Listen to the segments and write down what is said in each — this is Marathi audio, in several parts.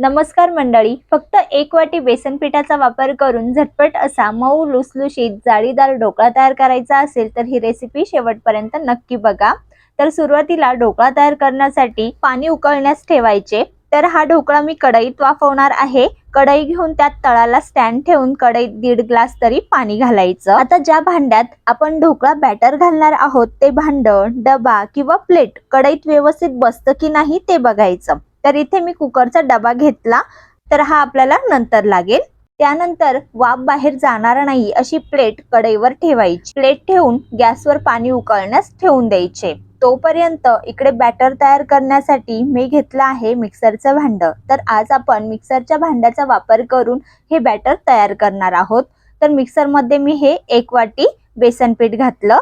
नमस्कार मंडळी फक्त एक वाटी बेसन पिठाचा वापर करून झटपट असा मऊ लुसलुशीत जाळीदार ढोकळा तयार करायचा असेल तर ही रेसिपी शेवटपर्यंत नक्की बघा. तर सुरुवातीला ढोकळा तयार करण्यासाठी पाणी उकळण्यास ठेवायचे. तर हा ढोकळा मी कढईत वाफवणार आहे. कढई घेऊन त्यात तळाला स्टँड ठेवून कढईत दीड ग्लास तरी पाणी घालायचं. आता ज्या भांड्यात आपण ढोकळा बॅटर घालणार आहोत ते भांड डबा किंवा प्लेट कढईत व्यवस्थित बसतं की नाही ते बघायचं. तर इथे मी कुकरचा डबा घेतला तर हा आपल्याला नंतर लागेल. त्यानंतर वाफ बाहेर जाणार नाही अशी प्लेट कढईवर ठेवायची. प्लेट ठेवून गॅसवर पाणी उकळण्यास ठेवून द्यायचे. तोपर्यंत इकडे बॅटर तयार करण्यासाठी मी घेतलं आहे मिक्सरचं भांड. तर आज आपण मिक्सरच्या भांड्याचा वापर करून हे बॅटर तयार करणार आहोत. तर मिक्सरमध्ये मी हे एक वाटी बेसन पीठ घातलं.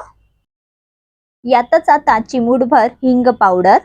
यातच आता चिमूटभर हिंग पावडर.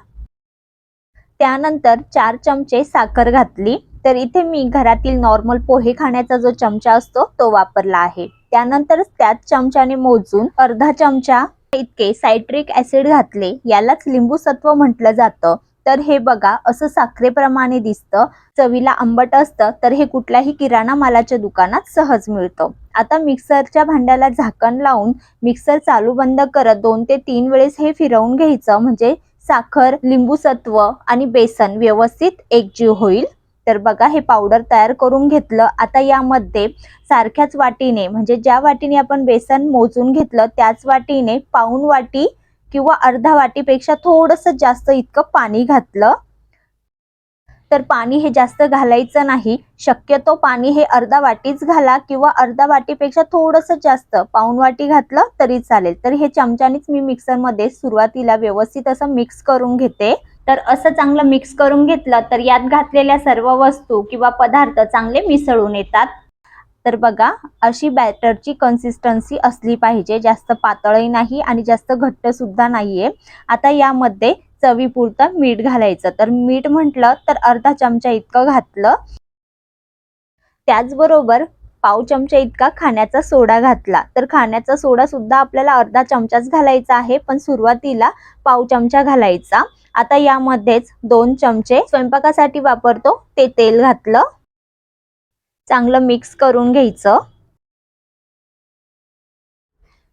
त्यानंतर चार चमचे साखर घातली. तर इथे मी घरातील नॉर्मल पोहे खाण्याचा जो चमचा असतो तो वापरला आहे. त्यानंतर त्याच चमच्याने मोजून अर्धा चमचा इतके सायट्रिक ऍसिड घातले. यालाच लिंबू सत्व म्हटलं जातं. तर हे बघा असं साखरेप्रमाणे दिसतं. चवीला आंबट असतं. तर हे कुठल्याही किराणा मालाच्या दुकानात सहज मिळतं. आता मिक्सरच्या भांड्याला झाकण लावून मिक्सर चालू बंद करत दोन ते तीन वेळेस हे फिरवून घ्यायचं. म्हणजे साखर लिंबू सत्व आणि बेसन व्यवस्थित एकजीव होईल. तर बघा हे पावडर तयार करून घेतलं. आता यामध्ये सारख्याच वाटीने म्हणजे ज्या वाटीने आपण बेसन मोजून घेतलं त्याच वाटीने पाऊन वाटी किंवा अर्धा वाटीपेक्षा थोडस जास्त इतकं पाणी घातलं. तर पाणी हे जास्त घालायचं नाही. शक्यतो पाणी हे अर्धा वाटीच घाला किंवा अर्धा वाटीपेक्षा थोडस जास्त. पाऊन वाटी घातलं तरी चालेल. तर हे चमच्यानेच मी मिक्सरमध्ये सुरुवातीला व्यवस्थित असं मिक्स करून घेते. तर असं चांगलं मिक्स करून घेतलं तर यात घातलेल्या सर्व वस्तू किंवा पदार्थ चांगले मिसळून येतात. तर बघा अशी बॅटरची कन्सिस्टन्सी असली पाहिजे. जास्त पातळही नाही आणि जास्त घट्ट सुद्धा नाहीये. आता यामध्ये चवीपुरतं मीठ घालायचं. तर मीठ म्हटलं तर अर्धा चमचा इतकं घातलं. त्याचबरोबर पाव चमचा इतका खाण्याचा सोडा घातला. तर खाण्याचा सोडा सुद्धा आपल्याला अर्धा चमचाच घालायचा आहे पण सुरुवातीला पाव चमचा घालायचा. आता यामध्येच दोन चमचे स्वयंपाकासाठी वापरतो ते तेल घातलं. चांगलं मिक्स करून घ्यायचं.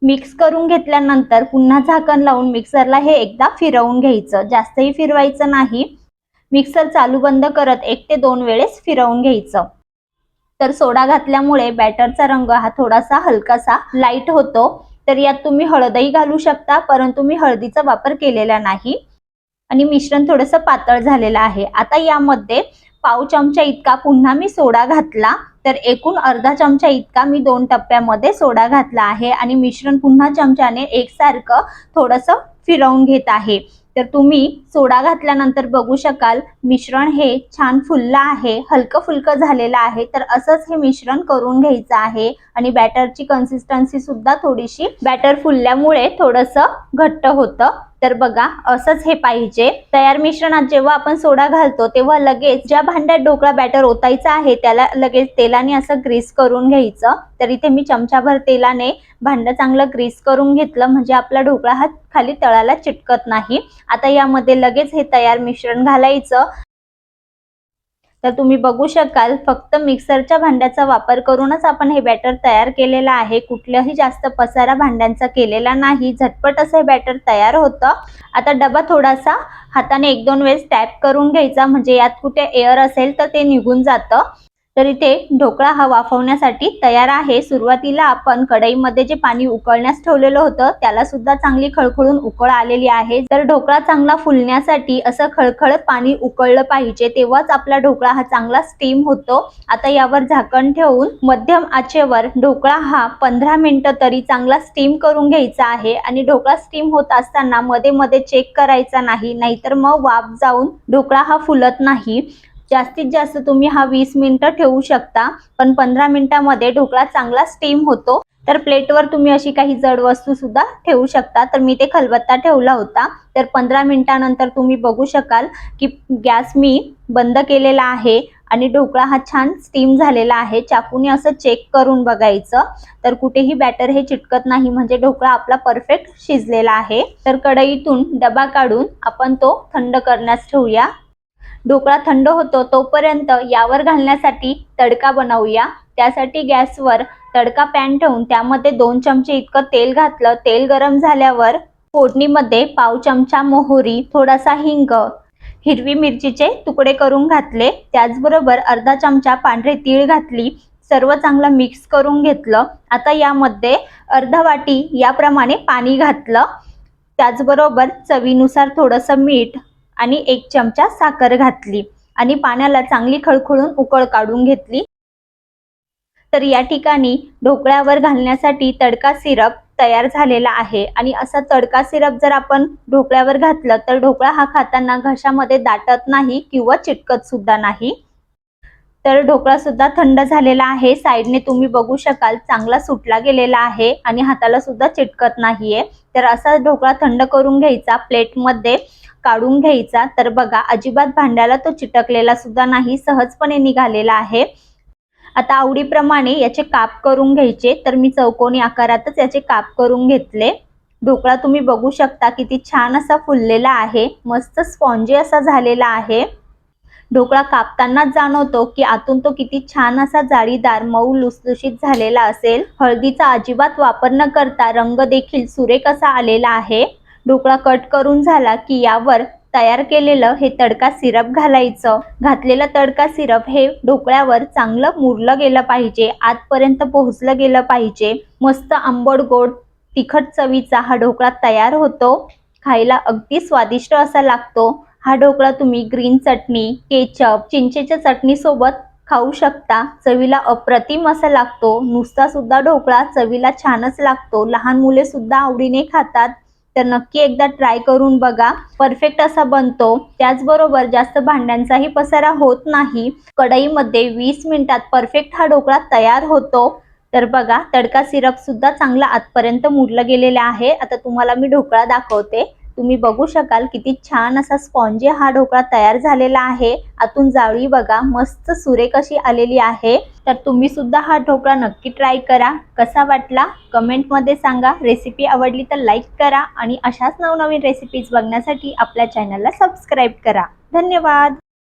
मिक्स करून घेतल्यानंतर पुन्हा झाकण लावून मिक्सरला हे एकदा फिरवून घ्यायचं. जास्तही फिरवायचं नाही. मिक्सर चालू बंद करत एक ते दोन वेळेस फिरवून घ्यायचं. तर सोडा घातल्यामुळे बॅटरचा रंग हा थोडासा हलकासा लाइट होतो. तर यात तुम्ही हळदही घालू शकता परंतु मी हळदीचा वापर केलेला नाही. आणि मिश्रण थोडंसं पातळ झालेलं आहे. आता यामध्ये पाव चमचा इतका पुन्हा मी सोडा घातला. तर एकूण अर्धा चमचा इतका मी दोन टप्प्यामध्ये सोडा घातला आहे आणि मिश्रण पुन्हा चमच्याने एकसारखं थोडंसं फिरवून घेत आहे. तर तुम्ही सोडा घातल्यानंतर बघू शकाल मिश्रण हे छान फुललं आहे हलकं फुलकं झालेलं आहे. तर असंच हे मिश्रण करून घ्यायचं आहे आणि बॅटरची कन्सिस्टन्सी सुद्धा थोडीशी बॅटर फुलल्यामुळे थोडंसं घट्ट होतं. तर बघा असंच हे पाहिजे. तयार मिश्रणात जेव्हा आपण सोडा घालतो तेव्हा लगेच ज्या भांड्यात ढोकळा बॅटर ओतायचा आहे त्याला लगेच तेलाने असं ग्रीस करून घ्यायचं. तर इथे मी चमचाभर तेलाने भांडं चांगलं ग्रीस करून घेतलं म्हणजे आपला ढोकळा हा खाली तळाला चिटकत नाही. आता यामध्ये लगेच हे तयार मिश्रण घालायचं. तर तुम्ही बघू शकाल फक्त मिक्सरच्या भांड्याचा वापर करूनच आपण हे बॅटर तयार केलेलं आहे. कुठल्याही जास्त पसारा भांड्यांचा केलेला नाही. झटपट असं हे बॅटर तयार होतं. आता डबा थोडासा हाताने एक दोन वेळेस टॅप करून घ्यायचा. म्हणजे यात कुठे एअर असेल तर ते निघून जातं. तर इथे ढोकळा हा वाफवण्यासाठी तयार आहे. सुरुवातीला आपण कढईमध्ये जे पाणी उकळण्यास ठेवलेलं होतं त्याला सुद्धा चांगली खळखळून उकळ आलेली आहे. तर ढोकळा चांगला फुलण्यासाठी असं खळखळत पाणी उकळलं पाहिजे तेव्हाच आपला ढोकळा हा चांगला स्टीम होतो. आता यावर झाकण ठेवून मध्यम आचेवर ढोकळा हा पंधरा मिनिटं तरी चांगला स्टीम करून घ्यायचा आहे आणि ढोकळा स्टीम होत असताना मध्ये मध्ये चेक करायचा नाही नाहीतर मग वाफ जाऊन ढोकळा हा फुलत नाही. जास्तीत जास्त तुम्ही हा वीस मिनिटं ठेवू शकता पण पंधरा मिनिटामध्ये ढोकळा चांगला स्टीम होतो. तर प्लेटवर तुम्ही अशी काही जड वस्तू सुद्धा ठेवू शकता. तर मी ते खलबत्ता ठेवला होता. तर पंधरा मिनिटानंतर तुम्ही बघू शकाल की गॅस मी बंद केलेला आहे आणि ढोकळा हा छान स्टीम झालेला आहे. चाकूने असं चेक करून बघायचं. तर कुठेही बॅटर हे चिटकत नाही म्हणजे ढोकळा आपला परफेक्ट शिजलेला आहे. तर कढईतून डबा काढून आपण तो थंड करण्यास ठेवूया. ढोकळा थंड होतो तोपर्यंत यावर घालण्यासाठी तडका बनवूया. त्यासाठी गॅसवर तडका पॅन ठेवून त्यामध्ये दोन चमचे इतकं तेल घातलं. तेल गरम झाल्यावर फोडणीमध्ये पाव चमचा मोहरी थोडासा हिंग हिरवी मिरचीचे तुकडे करून घातले. त्याचबरोबर अर्धा चमचा पांढरे तीळ घातली. सर्व चांगलं मिक्स करून घेतलं. आता यामध्ये अर्धा वाटी याप्रमाणे पाणी घातलं. त्याचबरोबर चवीनुसार थोडंसं मीठ आणि एक चमचा साखर घातली आणि पाण्याला चांगली खळखळून उकळ काढून घेतली. तर या ठिकाणी ढोकळ्यावर घालण्यासाठी तडका सिरप तयार झालेला आहे आणि असा तडका सिरप जर आपण ढोकळ्यावर घातलं तर ढोकळा हा खाताना घशामध्ये दाटत नाही किंवा चिटकत सुद्धा नाही. तर ढोकळा सुद्धा थंड झालेला आहे. साईडने तुम्ही बघू शकाल चांगला सुटला गेलेला आहे आणि हाताला सुद्धा चिटकत नाहीये. तर असा ढोकळा थंड करून घ्यायचा प्लेटमध्ये. काढून घ्यायचा. तर बघा अजिबात भांड्याला तो चिटकलेला सुद्धा नाही सहजपणे निघालेला आहे. आता आवडीप्रमाणे याचे काप करून घ्यायचे. तर मी चौकोनी आकारातच याचे काप करून घेतले. ढोकळा तुम्ही बघू शकता किती छान असा फुललेला आहे. मस्त स्पॉन्जी असा झालेला आहे. ढोकळा कापतानाच जाणवतो की आतून तो किती छान असा जाळीदार मऊ लुसलुशीत झालेला असेल. हळदीचा अजिबात वापर न करता रंग देखील सुरेख असा आलेला आहे. ढोकळा कट करून झाला की यावर तयार केलेलं हे तडका सिरप घालायचं. घातलेलं तडका सिरप हे ढोकळ्यावर चांगलं मुरलं गेलं पाहिजे आतपर्यंत पोहोचलं गेलं पाहिजे. मस्त आंबट गोड तिखट चवीचा हा ढोकळा तयार होतो. खायला अगदी स्वादिष्ट असा लागतो. हा ढोकळा तुम्ही ग्रीन चटणी केचप चिंचेच्या चटणीसोबत खाऊ शकता. चवीला अप्रतिम असा लागतो. नुसता सुद्धा ढोकळा चवीला छानच लागतो. लहान मुले सुद्धा आवडीने खातात. तर नक्की एकदा ट्राय करून बघा. परफेक्ट असा बनतो. त्याचबरोबर जास्त भांड्यांचाही पसारा होत नाही. कढईमध्ये वीस मिनिटात परफेक्ट हा ढोकळा तयार होतो. तर बघा तडका सिरप सुद्धा चांगला आतपर्यंत मुरलं गेलेला आहे. आता तुम्हाला मी ढोकळा दाखवते. तुम्ही बघू शकाल किती छान असा स्पॉन्जी हा ढोकळा तयार झालेला आहे. आतून जाळी बघा मस्त सुरेख अशी आलेली आहे. तर तुम्ही सुद्धा हा ढोकळा नक्की ट्राय करा. कसा वाटला? कमेंटमध्ये सांगा. रेसिपी आवडली तर लाईक करा आणि अशाच नवनवीन रेसिपीज बघण्यासाठी आपल्या चॅनलला सबस्क्राईब करा. धन्यवाद!